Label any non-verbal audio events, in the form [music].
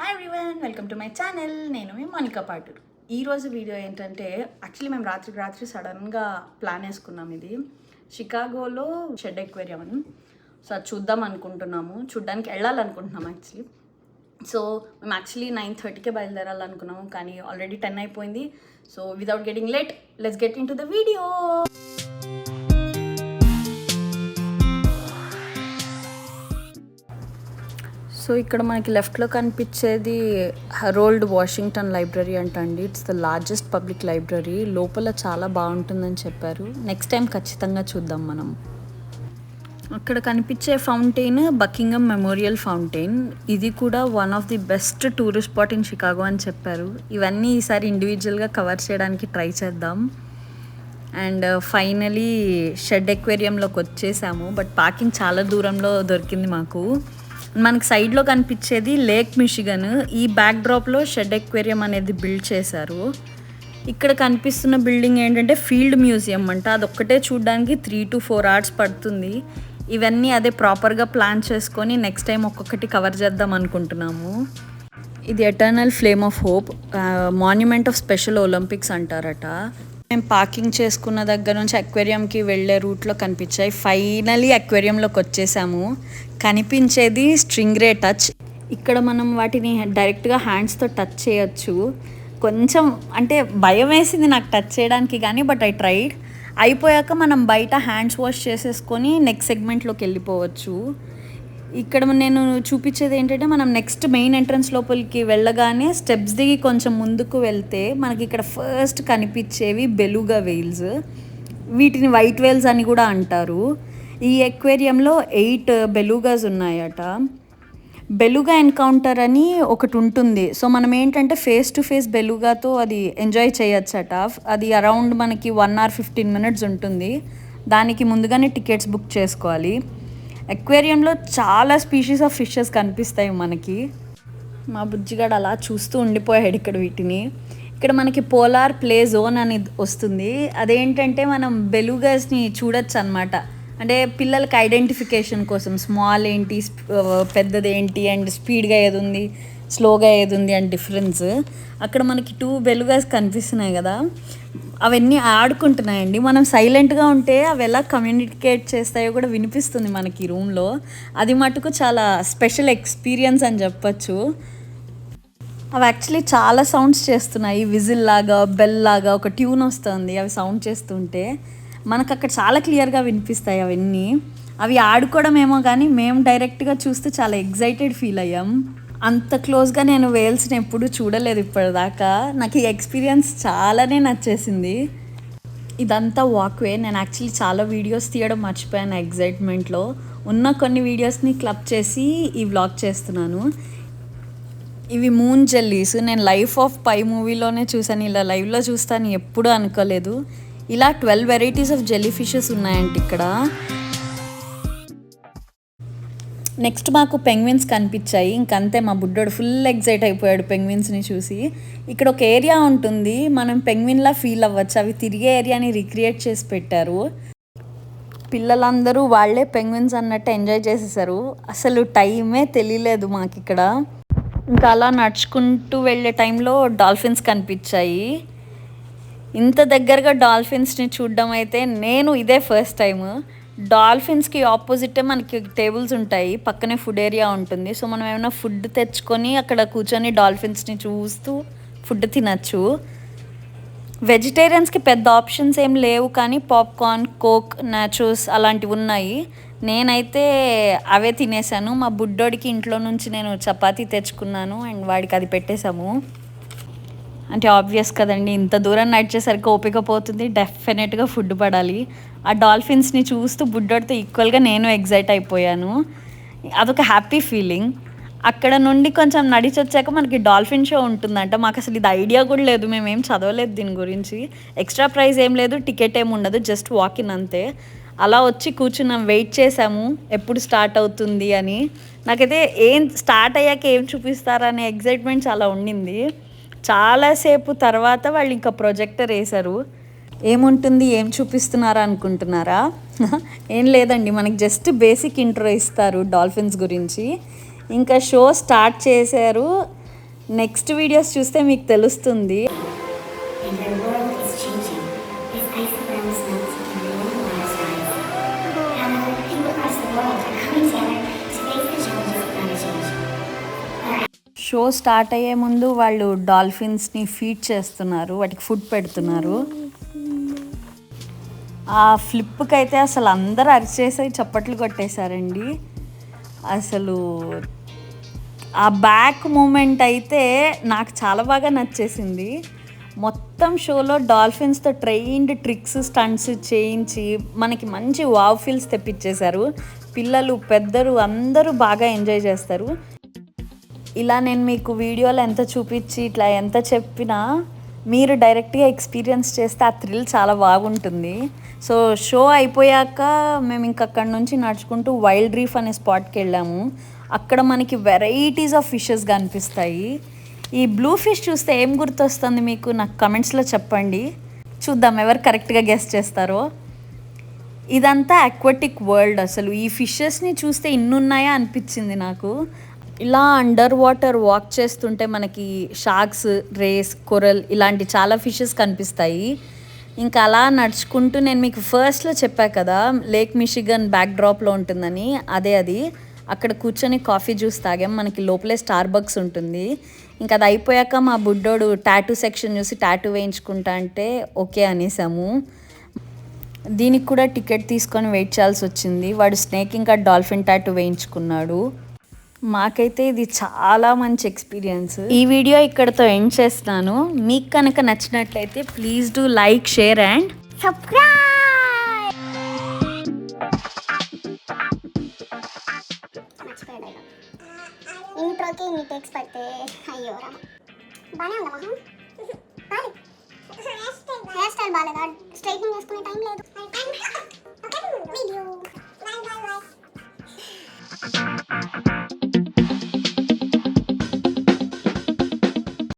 Hi everyone welcome to my channel నేను మీ మోనికా పాటూరు ఈరోజు వీడియో ఏంటంటే యాక్చువల్లీ మేము రాత్రికి రాత్రి సడన్గా ప్లాన్ వేసుకున్నాం ఇది. షికాగోలో షెడ్ ఎక్వేరియం అని. సో అది చూద్దాం అనుకుంటున్నాము. చూడ్డానికి వెళ్ళాలనుకుంటున్నాం యాక్చువల్లీ సో మేము యాక్చువల్లీ నైన్ థర్టీకే బయలుదేరాలనుకున్నాము కానీ ఆల్రెడీ టెన్ అయిపోయింది. So without getting late let's get into the video so ఇక్కడ మనకి లెఫ్ట్లో కనిపించేది హరోల్డ్ వాషింగ్టన్ లైబ్రరీ అంటండి. It's the largest public library లోపల చాలా బాగుంటుందని చెప్పారు. నెక్స్ట్ టైం ఖచ్చితంగా చూద్దాం మనం. అక్కడ కనిపించే ఫౌంటైన్ బకింగమ్ మెమోరియల్ ఫౌంటైన్. ఇది కూడా one of the best tourist spot in Chicago అని చెప్పారు. ఇవన్నీ ఈసారి ఇండివిజువల్గా కవర్ చేయడానికి ట్రై చేద్దాం. అండ్ ఫైనలీ షెడ్ ఎక్వేరియంలోకి వచ్చేసాము. బట్ పార్కింగ్ చాలా దూరంలో దొరికింది మాకు. మనకి సైడ్లో కనిపించేది లేక్ మిషిగన్ ఈ బ్యాక్ డ్రాప్లో షెడ్ ఎక్వేరియం అనేది బిల్డ్ చేశారు. ఇక్కడ కనిపిస్తున్న బిల్డింగ్ ఏంటంటే ఫీల్డ్ మ్యూజియం అంట. అదొక్కటే చూడడానికి త్రీ టు ఫోర్ అవర్స్ పడుతుంది. ఇవన్నీ అదే ప్రాపర్గా ప్లాన్ చేసుకొని నెక్స్ట్ టైం ఒక్కొక్కటి కవర్ చేద్దాం అనుకుంటున్నాము. ఇది eternal flame of hope monument of special Olympics అంటారట. మేము పార్కింగ్ చేసుకున్న దగ్గర నుంచి అక్వేరియంకి వెళ్ళే రూట్లో కనిపించాయి. ఫైనలీ అక్వేరియంలోకి వచ్చేసాము. కనిపించేది స్ట్రింగ్ రే టచ్. ఇక్కడ మనం వాటిని డైరెక్ట్గా హ్యాండ్స్తో టచ్ చేయొచ్చు. కొంచెం అంటే భయం వేసింది నాకు టచ్ చేయడానికి కానీ బట్ ఐ ట్రైడ్. అయిపోయాక మనం బయట హ్యాండ్స్ వాష్ చేసేసుకొని నెక్స్ట్ సెగ్మెంట్లోకి వెళ్ళిపోవచ్చు. ఇక్కడ నేను చూపించేది ఏంటంటే మనం నెక్స్ట్ మెయిన్ ఎంట్రన్స్ లోపలికి వెళ్ళగానే స్టెప్స్ దిగి కొంచెం ముందుకు వెళ్తే మనకి ఇక్కడ ఫస్ట్ కనిపించేవి బెలుగా వెయిల్స్ వీటిని వైట్ వేల్స్ అని కూడా అంటారు. ఈ ఎక్వేరియంలో ఎయిట్ బెలుగాస్ ఉన్నాయట. బెలుగా ఎన్కౌంటర్ అని ఒకటి ఉంటుంది. సో మనం ఏంటంటే ఫేస్ టు ఫేస్ బెలుగాతో అది ఎంజాయ్ చేయొచ్చట. అది అరౌండ్ మనకి వన్ అవర్ ఫిఫ్టీన్ మినిట్స్ ఉంటుంది. దానికి ముందుగానే టికెట్స్ బుక్ చేసుకోవాలి. ఎక్వేరియంలో చాలా స్పీషీస్ ఆఫ్ ఫిషెస్ కనిపిస్తాయి మనకి. మా బుజ్జిగాడు అలా చూస్తూ ఉండిపోయాడు ఇక్కడ వీటిని. ఇక్కడ మనకి పోలార్ ప్లే జోన్ అని వస్తుంది. అదేంటంటే మనం బెలుగస్ని చూడొచ్చు అనమాట అంటే పిల్లలకి ఐడెంటిఫికేషన్ కోసం స్మాల్ ఏంటి పెద్దది ఏంటి అండ్ స్పీడ్గా ఏది ఉంది స్లోగా ఏది ఉంది అండ్ డిఫరెన్స్. అక్కడ మనకి టూ బెలుగాస్ కనిపిస్తున్నాయి కదా. అవన్నీ ఆడుకుంటున్నాయండి. మనం సైలెంట్గా ఉంటే అవి ఎలా కమ్యూనికేట్ చేస్తాయో కూడా వినిపిస్తుంది మనకి రూమ్లో అది మటుకు చాలా స్పెషల్ ఎక్స్పీరియన్స్ అని చెప్పచ్చు. అవి యాక్చువల్లీ చాలా సౌండ్స్ చేస్తున్నాయి. విజిల్ లాగా బెల్ లాగా ఒక ట్యూన్ వస్తుంది అవి సౌండ్ చేస్తుంటే. మనకు అక్కడ చాలా క్లియర్గా వినిపిస్తాయి అవన్నీ. అవి ఆడుకోవడం ఏమో కానీ మేము డైరెక్ట్గా చూస్తే చాలా ఎగ్జైటెడ్ ఫీల్ అయ్యాం. అంత క్లోజ్గా నేను వేల్స్ని ఎప్పుడు చూడలేదు ఇప్పటిదాకా. నాకు ఈ ఎక్స్పీరియన్స్ చాలానే నచ్చేసింది. ఇదంతా వాక్వే. నేను యాక్చువల్లీ చాలా వీడియోస్ తీయడం మర్చిపోయాను ఎగ్జైట్మెంట్లో ఉన్న కొన్ని వీడియోస్ని క్లబ్ చేసి ఈ వ్లాగ్ చేస్తున్నాను. ఇవి మూన్ జెల్లీస్. నేను లైఫ్ ఆఫ్ పై మూవీలోనే చూసాను ఇలా లైవ్లో చూస్తాను ఎప్పుడూ అనుకోలేదు. ఇలా twelve varieties of jelly fishes ఉన్నాయంట ఇక్కడ. నెక్స్ట్ మాకు పెంగ్విన్స్ కనిపించాయి. ఇంకంతే మా బుడ్డోడు ఫుల్ ఎగ్జైట్ అయిపోయాడు పెంగ్విన్స్ని చూసి. ఇక్కడ ఒక ఏరియా ఉంటుంది. మనం పెంగ్విన్లా ఫీల్ అవ్వచ్చు. అవి తిరిగే ఏరియాని రిక్రియేట్ చేసి పెట్టారు. పిల్లలందరూ వాళ్ళే పెంగ్విన్స్ అన్నట్టు ఎంజాయ్ చేసేసారు. అసలు టైమే తెలియలేదు మాకు ఇక్కడ. ఇంకా అలా నడుచుకుంటూ వెళ్ళే టైంలో డాల్ఫిన్స్ కనిపించాయి. ఇంత దగ్గరగా డాల్ఫిన్స్ని చూడడం అయితే నేను ఇదే ఫస్ట్ టైం డాల్ఫిన్స్కి ఆపోజిటే మనకి టేబుల్స్ ఉంటాయి. పక్కనే ఫుడ్ ఏరియా ఉంటుంది. సో మనం ఏమైనా ఫుడ్ తెచ్చుకొని అక్కడ కూర్చొని డాల్ఫిన్స్ని చూస్తూ ఫుడ్ తినచ్చు. వెజిటేరియన్స్కి పెద్ద ఆప్షన్స్ ఏం లేవు కానీ పాప్కార్న్ కోక్ నాచోస్ అలాంటివి ఉన్నాయి. నేనైతే అవే తినేసాను. మా బుడ్డోడికి ఇంట్లో నుంచి నేను చపాతీ తెచ్చుకున్నాను అండ్ వాడికి అది పెట్టేశాము. అంటే ఆబ్వియస్ కదండి ఇంత దూరం నడిచేసరికి ఓపిక పోతుంది డెఫినెట్గా ఫుడ్ పడాలి. ఆ డాల్ఫిన్స్ని చూస్తూ బుడ్డోడితో ఈక్వల్గా నేను ఎగ్జైట్ అయిపోయాను. అదొక హ్యాపీ ఫీలింగ్ అక్కడ నుండి కొంచెం నడిచి వచ్చాక మనకి డాల్ఫిన్ షో ఉంటుందంట. మాకు అసలు ఇది ఐడియా కూడా లేదు మేము చదవలేదు దీని గురించి. ఎక్స్ట్రా ప్రైస్ ఏం లేదు టికెట్ ఏమి ఉండదు జస్ట్ వాకిన్ అంతే. అలా వచ్చి కూర్చున్నాం వెయిట్ చేసాము ఎప్పుడు స్టార్ట్ అవుతుంది అని. నాకైతే ఏం స్టార్ట్ అయ్యాక ఏం చూపిస్తారనే ఎగ్జైట్మెంట్ చాలా ఉండింది. చాలాసేపు తర్వాత వాళ్ళు ఇంకా ప్రొజెక్టర్ వేశారు. ఏముంటుంది? ఏం చూపిస్తున్నారా అనుకుంటున్నారా? ఏం లేదండి మనకి జస్ట్ బేసిక్ ఇంట్రో ఇస్తారు డాల్ఫిన్స్ గురించి. ఇంకా షో స్టార్ట్ చేశారు. నెక్స్ట్ వీడియోస్ చూస్తే మీకు తెలుస్తుంది. షో స్టార్ట్ అయ్యే ముందు వాళ్ళు డాల్ఫిన్స్ని ఫీడ్ చేస్తున్నారు వాటికి ఫుడ్ పెడుతున్నారు. ఆ ఫ్లిప్కి అయితే అసలు అందరూ అరిచేసి చప్పట్లు కొట్టేశారండి. అసలు ఆ బ్యాక్ మూమెంట్ అయితే నాకు చాలా బాగా నచ్చేసింది. మొత్తం షోలో డాల్ఫిన్స్తో ట్రైన్డ్ ట్రిక్స్ స్టంట్స్ చేయించి మనకి మంచి వావ్ ఫీల్స్ తెప్పించేశారు. పిల్లలు పెద్దలు అందరూ బాగా ఎంజాయ్ చేస్తారు. ఇలా నేను మీకు వీడియోలో ఎంత చూపించి ఇట్లా ఎంత చెప్పినా మీరు డైరెక్ట్గా ఎక్స్పీరియన్స్ చేస్తే ఆ థ్రిల్ చాలా బాగుంటుంది. సో షో అయిపోయాక మేము ఇంక అక్కడి నుంచి నడుచుకుంటూ వైల్డ్ రీఫ్ అనే స్పాట్కి వెళ్ళాము. అక్కడ మనకి వెరైటీస్ ఆఫ్ ఫిషెస్ కనిపిస్తాయి. ఈ బ్లూ ఫిష్ చూస్తే ఏం గుర్తొస్తుంది మీకు? నాకు కమెంట్స్లో చెప్పండి. చూద్దాం ఎవరు కరెక్ట్గా గెస్ట్ చేస్తారో. ఇదంతా అక్వాటిక్ వరల్డ్ అసలు. ఈ ఫిషెస్ని చూస్తే ఇన్నున్నాయా అనిపించింది నాకు. ఇలా అండర్ వాటర్ వాక్ చేస్తుంటే మనకి షార్క్స్ రేస్ కొరల్ ఇలాంటి చాలా ఫిషెస్ కనిపిస్తాయి. ఇంకా అలా నడుచుకుంటూ నేను మీకు ఫస్ట్లో చెప్పా కదా లేక్ మిషిగన్ బ్యాక్ డ్రాప్లో ఉంటుందని. అదే అది. అక్కడ కూర్చొని కాఫీ జ్యూస్ తాగాం. మనకి లోపలే స్టార్ బక్స్ ఉంటుంది. ఇంకా అది అయిపోయాక మా బుడ్డోడు టాటూ సెక్షన్ చూసి టాటూ వేయించుకుంటా అంటే ఓకే అనేసాము. దీనికి కూడా టికెట్ తీసుకొని వెయిట్ చేయాల్సి వచ్చింది. వాడు స్నేక్ ఇంకా డాల్ఫిన్ టాటూ వేయించుకున్నాడు. మాకైతే ఇది చాలా మంచి ఎక్స్పీరియన్స్. ఈ వీడియో ఇక్కడతో ఎండ్ చేస్తున్నాను మీకు కనుక నచ్చినట్లయితే please do like share and dialogue ఇంట్రోకి ఇన్ని టెక్స్ పడితే అయ్యో రామ. బాగానే ఉందా మొహం [laughs] బాగాలేదు [laughs] హెయిర్ స్టైల్ బాగాలేదా? స్ట్రైట్నింగ్ వేసుకునే టైం లేదు.